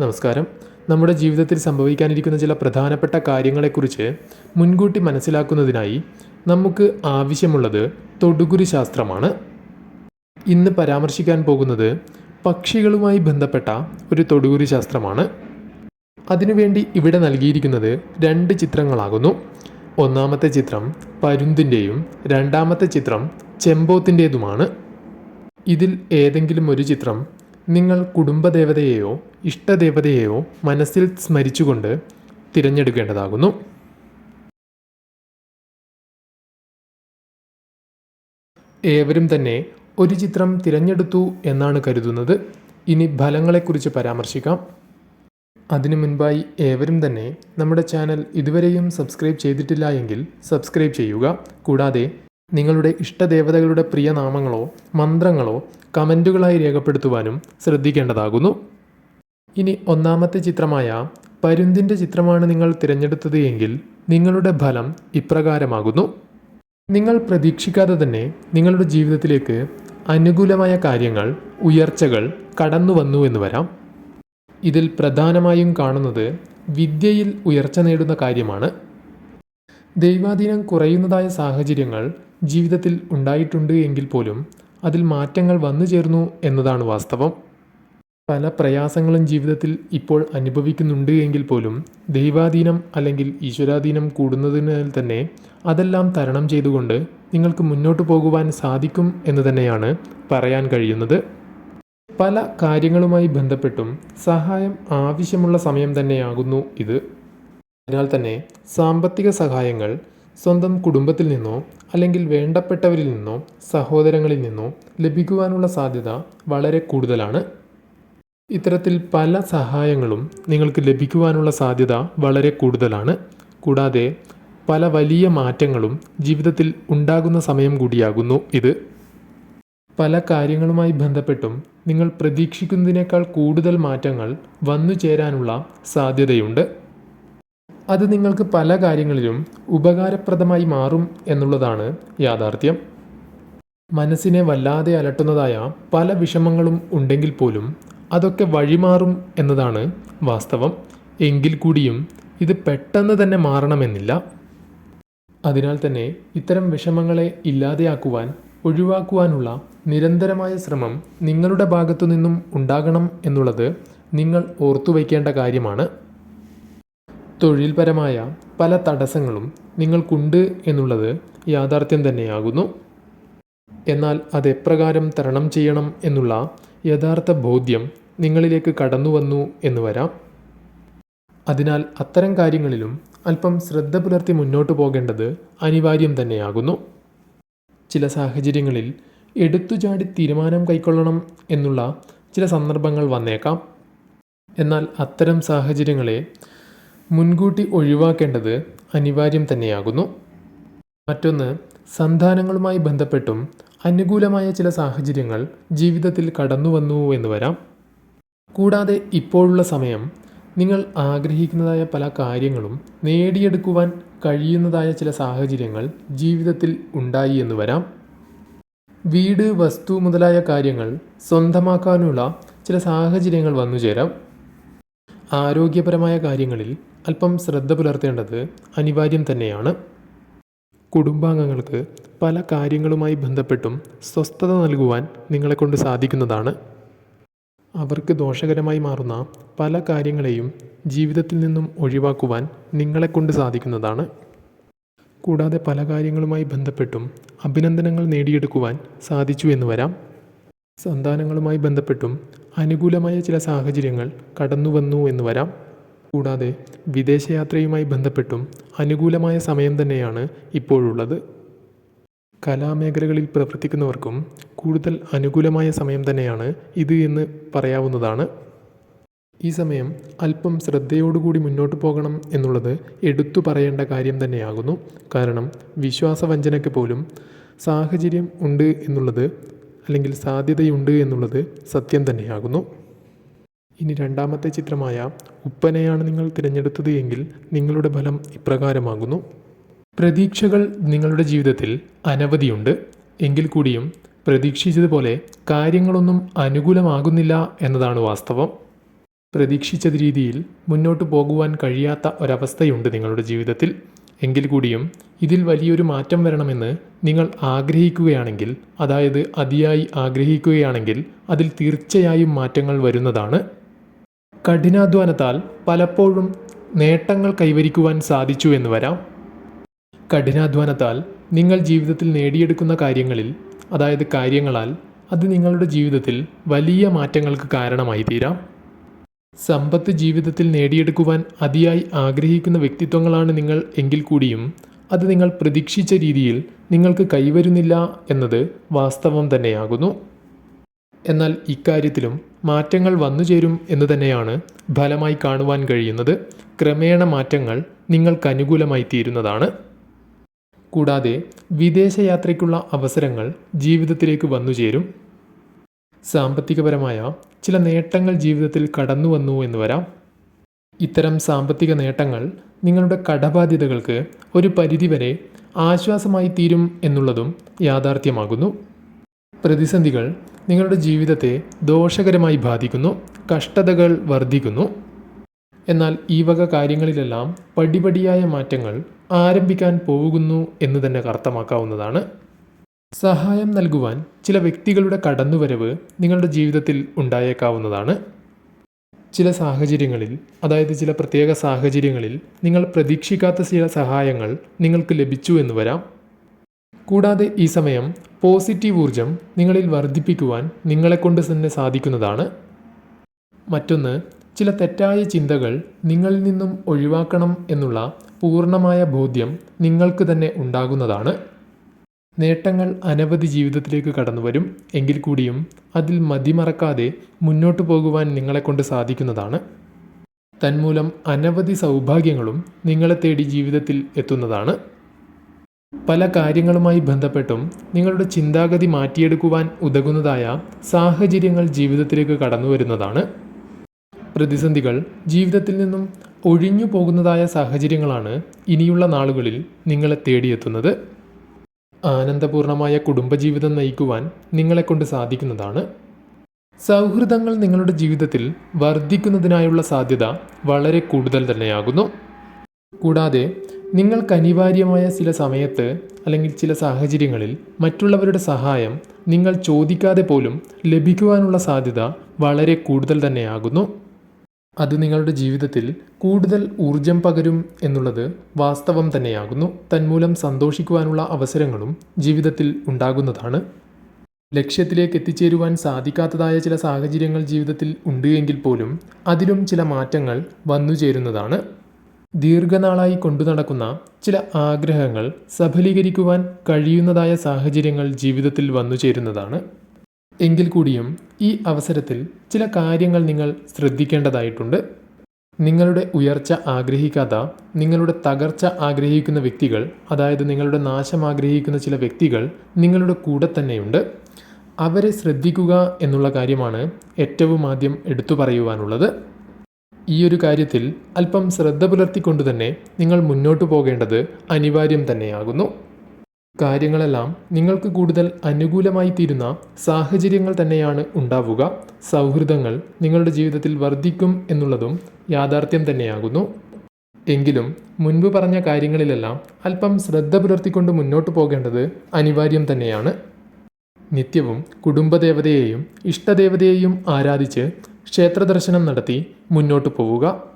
നമസ്കാരം. നമ്മുടെ ജീവിതത്തിൽ സംഭവിക്കാനിരിക്കുന്ന ചില പ്രധാനപ്പെട്ട കാര്യങ്ങളെക്കുറിച്ച് മുൻകൂട്ടി മനസ്സിലാക്കുന്നതിനായി നമുക്ക് ആവശ്യമുള്ളത് തൊടുകുരി ശാസ്ത്രമാണ്. ഇന്ന് പരാമർശിക്കാൻ പോകുന്നത് പക്ഷികളുമായി ബന്ധപ്പെട്ട ഒരു തൊടുകുരി ശാസ്ത്രമാണ്. അതിനുവേണ്ടി ഇവിടെ നൽകിയിരിക്കുന്നത് രണ്ട് ചിത്രങ്ങളാകുന്നു. ഒന്നാമത്തെ ചിത്രം പരുന്തിന്റെയും രണ്ടാമത്തെ ചിത്രം ചെമ്പോത്തിന്റേതുമാണ് ഇതിൽ ഏതെങ്കിലും ഒരു ചിത്രം നിങ്ങൾ കുടുംബദേവതയെയോ ഇഷ്ടദേവതയെയോ മനസ്സിൽ സ്മരിച്ചുകൊണ്ട് തിരഞ്ഞെടുക്കേണ്ടതാകുന്നു. ഏവരും തന്നെ ഒരു ചിത്രം തിരഞ്ഞെടുത്തു എന്നാണ് കരുതുന്നത്. ഇനി ഫലങ്ങളെക്കുറിച്ച് പരാമർശിക്കാം. അതിനു മുൻപായി ഏവരും തന്നെ നമ്മുടെ ചാനൽ ഇതുവരെയും സബ്സ്ക്രൈബ് ചെയ്തിട്ടില്ല എങ്കിൽ സബ്സ്ക്രൈബ് ചെയ്യുക. കൂടാതെ നിങ്ങളുടെ ഇഷ്ടദേവതകളുടെ പ്രിയനാമങ്ങളോ മന്ത്രങ്ങളോ കമന്റുകളായി രേഖപ്പെടുത്തുവാനും ശ്രദ്ധിക്കേണ്ടതാകുന്നു. ഇനി ഒന്നാമത്തെ ചിത്രമായ പരുന്തിന്റെ ചിത്രമാണ് നിങ്ങൾ തിരഞ്ഞെടുത്തത് എങ്കിൽ നിങ്ങളുടെ ഫലം ഇപ്രകാരമാകുന്നു. നിങ്ങൾ പ്രതീക്ഷിക്കാതെ തന്നെ നിങ്ങളുടെ ജീവിതത്തിലേക്ക് അനുകൂലമായ കാര്യങ്ങൾ ഉയർച്ചകൾ കടന്നു വന്നു എന്ന് വരാം. ഇതിൽ പ്രധാനമായും കാണുന്നത് വിദ്യയിൽ ഉയർച്ച നേടുന്ന കാര്യമാണ്. ദൈവാധീനം കുറയുന്നതായ സാഹചര്യങ്ങൾ ജീവിതത്തിൽ ഉണ്ടായിട്ടുണ്ട് എങ്കിൽ പോലും അതിൽ മാറ്റങ്ങൾ വന്നു ചേർന്നു എന്നതാണ് വാസ്തവം. പല പ്രയാസങ്ങളും ജീവിതത്തിൽ ഇപ്പോൾ അനുഭവിക്കുന്നുണ്ട് എങ്കിൽ പോലും ദൈവാധീനം അല്ലെങ്കിൽ ഈശ്വരാധീനം കൂടുന്നതിനാൽ തന്നെ അതെല്ലാം തരണം ചെയ്തുകൊണ്ട് നിങ്ങൾക്ക് മുന്നോട്ട് പോകുവാൻ സാധിക്കും എന്ന് തന്നെയാണ് പറയാൻ കഴിയുന്നത്. പല കാര്യങ്ങളുമായി ബന്ധപ്പെട്ടും സഹായം ആവശ്യമുള്ള സമയം തന്നെയാകുന്നു ഇത്. അതിനാൽ തന്നെ സാമ്പത്തിക സഹായങ്ങൾ സ്വന്തം കുടുംബത്തിൽ നിന്നോ അല്ലെങ്കിൽ വേണ്ടപ്പെട്ടവരിൽ നിന്നോ സഹോദരങ്ങളിൽ നിന്നോ ലഭിക്കുവാനുള്ള സാധ്യത വളരെ കൂടുതലാണ്. ഇത്തരത്തിൽ പല സഹായങ്ങളും നിങ്ങൾക്ക് ലഭിക്കുവാനുള്ള സാധ്യത വളരെ കൂടുതലാണ്. കൂടാതെ പല വലിയ മാറ്റങ്ങളും ജീവിതത്തിൽ ഉണ്ടാകുന്ന സമയം കൂടിയാകുന്നു ഇത്. പല കാര്യങ്ങളുമായി ബന്ധപ്പെട്ടും നിങ്ങൾ പ്രതീക്ഷിക്കുന്നതിനേക്കാൾ കൂടുതൽ മാറ്റങ്ങൾ വന്നു ചേരാനുള്ള സാധ്യതയുണ്ട്. അത് നിങ്ങൾക്ക് പല കാര്യങ്ങളിലും ഉപകാരപ്രദമായി മാറും എന്നുള്ളതാണ് യാഥാർത്ഥ്യം. മനസ്സിനെ വല്ലാതെ അലട്ടുന്നതായ പല വിഷമങ്ങളും ഉണ്ടെങ്കിൽ പോലും അതൊക്കെ വഴിമാറും എന്നതാണ് വാസ്തവം. എങ്കിൽ കൂടിയും ഇത് പെട്ടെന്ന് തന്നെ മാറണമെന്നില്ല. അതിനാൽ തന്നെ ഇത്തരം വിഷമങ്ങളെ ഇല്ലാതെയാക്കുവാൻ ഒഴിവാക്കുവാനുള്ള നിരന്തരമായ ശ്രമം നിങ്ങളുടെ ഭാഗത്തു നിന്നും ഉണ്ടാകണം എന്നുള്ളത് നിങ്ങൾ ഓർത്തുവയ്ക്കേണ്ട കാര്യമാണ്. തൊഴിൽപരമായ പല തടസ്സങ്ങളും നിങ്ങൾക്കുണ്ട് എന്നുള്ളത് യാഥാർത്ഥ്യം തന്നെയാകുന്നു. എന്നാൽ അതെപ്രകാരം തരണം ചെയ്യണം എന്നുള്ള യഥാർത്ഥ ബോധ്യം നിങ്ങളിലേക്ക് കടന്നു വന്നു എന്ന് വരാം. അതിനാൽ അത്തരം കാര്യങ്ങളിലും അല്പം ശ്രദ്ധ പുലർത്തി മുന്നോട്ട് പോകേണ്ടത് അനിവാര്യം തന്നെയാകുന്നു. ചില സാഹചര്യങ്ങളിൽ എടുത്തുചാടി തീരുമാനം കൈക്കൊള്ളണം എന്നുള്ള ചില സന്ദർഭങ്ങൾ വന്നേക്കാം. എന്നാൽ അത്തരം സാഹചര്യങ്ങളെ മുൻകൂട്ടി ഒഴിവാക്കേണ്ടത് അനിവാര്യം തന്നെയാകുന്നു. മറ്റൊന്ന് സന്താനങ്ങളുമായി ബന്ധപ്പെട്ടും അനുകൂലമായ ചില സാഹചര്യങ്ങൾ ജീവിതത്തിൽ കടന്നു വന്നു എന്ന് വരാം. കൂടാതെ ഇപ്പോഴുള്ള സമയം നിങ്ങൾ ആഗ്രഹിക്കുന്നതായ പല കാര്യങ്ങളും നേടിയെടുക്കുവാൻ കഴിയുന്നതായ ചില സാഹചര്യങ്ങൾ ജീവിതത്തിൽ ഉണ്ടായി എന്ന് വരാം. വീട് വസ്തു മുതലായ കാര്യങ്ങൾ സ്വന്തമാക്കാനുള്ള ചില സാഹചര്യങ്ങൾ വന്നു ചേരാം ആരോഗ്യപരമായ കാര്യങ്ങളിൽ അല്പം ശ്രദ്ധ പുലർത്തേണ്ടത് അനിവാര്യം തന്നെയാണ്. കുടുംബാംഗങ്ങൾക്ക് പല കാര്യങ്ങളുമായി ബന്ധപ്പെട്ടും സ്വസ്ഥത നൽകുവാൻ നിങ്ങളെക്കൊണ്ട് സാധിക്കുന്നതാണ്. അവർക്ക് ദോഷകരമായി മാറുന്ന പല കാര്യങ്ങളെയും ജീവിതത്തിൽ നിന്നും ഒഴിവാക്കുവാൻ നിങ്ങളെക്കൊണ്ട് സാധിക്കുന്നതാണ്. കൂടാതെ പല കാര്യങ്ങളുമായി ബന്ധപ്പെട്ടും അഭിനന്ദനങ്ങൾ നേടിയെടുക്കുവാൻ സാധിച്ചു എന്ന് വരാം. സന്താനങ്ങളുമായി ബന്ധപ്പെട്ടും അനുകൂലമായ ചില സാഹചര്യങ്ങൾ കടന്നു വന്നു എന്ന് വരാം. കൂടാതെ വിദേശയാത്രയുമായി ബന്ധപ്പെട്ടും അനുകൂലമായ സമയം തന്നെയാണ് ഇപ്പോഴുള്ളത്. കലാമേഖലകളിൽ പ്രവർത്തിക്കുന്നവർക്കും കൂടുതൽ അനുകൂലമായ സമയം തന്നെയാണ് ഇത് എന്ന് പറയാവുന്നതാണ്. ഈ സമയം അല്പം ശ്രദ്ധയോടുകൂടി മുന്നോട്ട് പോകണം എന്നുള്ളത് എടുത്തു പറയേണ്ട കാര്യം തന്നെയാകുന്നു. കാരണം വിശ്വാസവഞ്ചനയ്ക്ക് പോലും സാഹചര്യം ഉണ്ട് എന്നുള്ളത് അല്ലെങ്കിൽ സാധ്യതയുണ്ട് എന്നുള്ളത് സത്യം തന്നെയാകുന്നു. ഇനി രണ്ടാമത്തെ ചിത്രമായ ഉപ്പനയാണ് നിങ്ങൾ തിരഞ്ഞെടുത്തത് എങ്കിൽ നിങ്ങളുടെ ഫലം ഇപ്രകാരമാകുന്നു. പ്രതീക്ഷകൾ നിങ്ങളുടെ ജീവിതത്തിൽ അനവധിയുണ്ട്. എങ്കിൽ കൂടിയും പ്രതീക്ഷിച്ചതുപോലെ കാര്യങ്ങളൊന്നും അനുകൂലമാകുന്നില്ല എന്നതാണ് വാസ്തവം. പ്രതീക്ഷിച്ച രീതിയിൽ മുന്നോട്ട് പോകുവാൻ കഴിയാത്ത ഒരവസ്ഥയുണ്ട് നിങ്ങളുടെ ജീവിതത്തിൽ. എങ്കിൽ കൂടിയും ഇതിൽ വലിയൊരു മാറ്റം വരണമെന്ന് നിങ്ങൾ ആഗ്രഹിക്കുകയാണെങ്കിൽ അതായത് അതിയായി ആഗ്രഹിക്കുകയാണെങ്കിൽ അതിൽ തീർച്ചയായും മാറ്റങ്ങൾ വരുന്നതാണ്. കഠിനാധ്വാനത്താൽ പലപ്പോഴും നേട്ടങ്ങൾ കൈവരിക്കുവാൻ സാധിച്ചു എന്ന് വരാം. കഠിനാധ്വാനത്താൽ നിങ്ങൾ ജീവിതത്തിൽ നേടിയെടുക്കുന്ന കാര്യങ്ങളിൽ അതായത് കാര്യങ്ങളാൽ അത് നിങ്ങളുടെ ജീവിതത്തിൽ വലിയ മാറ്റങ്ങൾക്ക് കാരണമായി തീരാം. സമ്പത്ത് ജീവിതത്തിൽ നേടിയെടുക്കുവാൻ അതിയായി ആഗ്രഹിക്കുന്ന വ്യക്തിത്വങ്ങളാണ് നിങ്ങൾ എങ്കിൽ കൂടിയും അത് നിങ്ങൾ പ്രതീക്ഷിച്ച രീതിയിൽ നിങ്ങൾക്ക് കൈവരുന്നില്ല എന്നത് വാസ്തവം തന്നെയാകുന്നു. എന്നാൽ ഇക്കാര്യത്തിലും മാറ്റങ്ങൾ വന്നു ചേരും എന്ന് തന്നെയാണ് ഫലമായി കാണുവാൻ കഴിയുന്നത്. ക്രമേണ മാറ്റങ്ങൾ നിങ്ങൾക്ക് അനുകൂലമായി തീരുന്നതാണ്. കൂടാതെ വിദേശയാത്രയ്ക്കുള്ള അവസരങ്ങൾ ജീവിതത്തിലേക്ക് വന്നു ചേരും. സാമ്പത്തികപരമായ ചില നേട്ടങ്ങൾ ജീവിതത്തിൽ കടന്നു വന്നു എന്ന് വരാം. ഇത്തരം സാമ്പത്തിക നേട്ടങ്ങൾ നിങ്ങളുടെ കടബാധ്യതകൾക്ക് ഒരു പരിധിവരെ ആശ്വാസമായി തീരും എന്നുള്ളതും യാഥാർത്ഥ്യമാകുന്നു. പ്രതിസന്ധികൾ നിങ്ങളുടെ ജീവിതത്തെ ദോഷകരമായി ബാധിക്കുന്നു കഷ്ടതകൾ വർദ്ധിക്കുന്നു. എന്നാൽ ഈ വക കാര്യങ്ങളിലെല്ലാം പടിപടിയായ മാറ്റങ്ങൾ ആരംഭിക്കാൻ പോകുന്നു എന്ന് തന്നെ അർത്ഥമാക്കാവുന്നതാണ്. സഹായം നൽകുവാൻ ചില വ്യക്തികളുടെ കടന്നുവരവ് നിങ്ങളുടെ ജീവിതത്തിൽ ഉണ്ടായേക്കാവുന്നതാണ്. ചില സാഹചര്യങ്ങളിൽ അതായത് ചില പ്രത്യേക സാഹചര്യങ്ങളിൽ നിങ്ങൾ പ്രതീക്ഷിക്കാത്ത ചില സഹായങ്ങൾ നിങ്ങൾക്ക് ലഭിച്ചു എന്ന് വരാം. കൂടാതെ ഈ സമയം പോസിറ്റീവ് ഊർജം നിങ്ങളിൽ വർദ്ധിപ്പിക്കുവാൻ നിങ്ങളെക്കൊണ്ട് തന്നെ സാധിക്കുന്നതാണ്. മറ്റൊന്ന് ചില തെറ്റായ ചിന്തകൾ നിങ്ങളിൽ നിന്നും ഒഴിവാക്കണം എന്നുള്ള പൂർണമായ ബോധ്യം നിങ്ങൾക്ക് തന്നെ ഉണ്ടാകുന്നതാണ്. നേട്ടങ്ങൾ അനവധി ജീവിതത്തിലേക്ക് കടന്നു വരും എങ്കിൽ കൂടിയും അതിൽ മതിമറക്കാതെ മുന്നോട്ട് പോകുവാൻ നിങ്ങളെക്കൊണ്ട് സാധിക്കുന്നതാണ്. തന്മൂലം അനവധി സൗഭാഗ്യങ്ങളും നിങ്ങളെ തേടി ജീവിതത്തിൽ എത്തുന്നതാണ്. പല കാര്യങ്ങളുമായി ബന്ധപ്പെട്ടും നിങ്ങളുടെ ചിന്താഗതി മാറ്റിയെടുക്കുവാൻ ഉതകുന്നതായ സാഹചര്യങ്ങൾ ജീവിതത്തിലേക്ക് കടന്നു വരുന്നതാണ്. പ്രതിസന്ധികൾ ജീവിതത്തിൽ നിന്നും ഒഴിഞ്ഞു പോകുന്നതായ സാഹചര്യങ്ങളാണ് ഇനിയുള്ള നാളുകളിൽ നിങ്ങളെ തേടിയെത്തുന്നത്. ആനന്ദപൂർണമായ കുടുംബജീവിതം നയിക്കുവാൻ നിങ്ങളെക്കൊണ്ട് സാധിക്കുന്നതാണ്. സൗഹൃദങ്ങൾ നിങ്ങളുടെ ജീവിതത്തിൽ വർദ്ധിക്കുന്നതിനായുള്ള സാധ്യത വളരെ കൂടുതൽ തന്നെയാകുന്നു. കൂടാതെ നിങ്ങൾക്ക് അനിവാര്യമായ ചില സമയത്ത് അല്ലെങ്കിൽ ചില സാഹചര്യങ്ങളിൽ മറ്റുള്ളവരുടെ സഹായം നിങ്ങൾ ചോദിക്കാതെ പോലും ലഭിക്കുവാനുള്ള സാധ്യത വളരെ കൂടുതൽ തന്നെയാകുന്നു. അത് നിങ്ങളുടെ ജീവിതത്തിൽ കൂടുതൽ ഊർജം പകരും എന്നുള്ളത് വാസ്തവം തന്നെയാകുന്നു. തന്മൂലം സന്തോഷിക്കുവാനുള്ള അവസരങ്ങളും ജീവിതത്തിൽ ഉണ്ടാകുന്നതാണ്. ലക്ഷ്യത്തിലേക്ക് എത്തിച്ചേരുവാൻ സാധിക്കാത്തതായ ചില സാഹചര്യങ്ങൾ ജീവിതത്തിൽ ഉണ്ട് എങ്കിൽ പോലും അതിലും ചില മാറ്റങ്ങൾ വന്നു ചേരുന്നതാണ് ദീർഘനാളായി കൊണ്ടു നടക്കുന്ന ചില ആഗ്രഹങ്ങൾ സഫലീകരിക്കുവാൻ കഴിയുന്നതായ സാഹചര്യങ്ങൾ ജീവിതത്തിൽ വന്നു ചേരുന്നതാണ്. എങ്കിൽ കൂടിയും ഈ അവസരത്തിൽ ചില കാര്യങ്ങൾ നിങ്ങൾ ശ്രദ്ധിക്കേണ്ടതായിട്ടുണ്ട്. നിങ്ങളുടെ ഉയർച്ച ആഗ്രഹിക്കാത്ത നിങ്ങളുടെ തകർച്ച ആഗ്രഹിക്കുന്ന വ്യക്തികൾ അതായത് നിങ്ങളുടെ നാശം ആഗ്രഹിക്കുന്ന ചില വ്യക്തികൾ നിങ്ങളുടെ കൂടെ തന്നെയുണ്ട്. അവരെ ശ്രദ്ധിക്കുക എന്നുള്ള കാര്യമാണ് ഏറ്റവും ആദ്യം എടുത്തു പറയുവാനുള്ളത്. ഈ ഒരു കാര്യത്തിൽ അല്പം ശ്രദ്ധ പുലർത്തിക്കൊണ്ട് തന്നെ നിങ്ങൾ മുന്നോട്ട് പോകേണ്ടത് അനിവാര്യം തന്നെയാകുന്നു. കാര്യങ്ങളെല്ലാം നിങ്ങൾക്ക് കൂടുതൽ അനുകൂലമായി തീരുന്ന സാഹചര്യങ്ങൾ തന്നെയാണ് ഉണ്ടാവുക. സൗഹൃദങ്ങൾ നിങ്ങളുടെ ജീവിതത്തിൽ വർദ്ധിക്കും എന്നുള്ളതും യാഥാർത്ഥ്യം തന്നെയാകുന്നു. എങ്കിലും മുൻപ് പറഞ്ഞ കാര്യങ്ങളിലെല്ലാം അല്പം ശ്രദ്ധ പുലർത്തിക്കൊണ്ട് മുന്നോട്ട് പോകേണ്ടത് അനിവാര്യം തന്നെയാണ്. നിത്യവും കുടുംബദേവതയെയും ഇഷ്ടദേവതയെയും ആരാധിച്ച് ക്ഷേത്രദർശനം നടത്തി മുന്നോട്ടു പോവുക.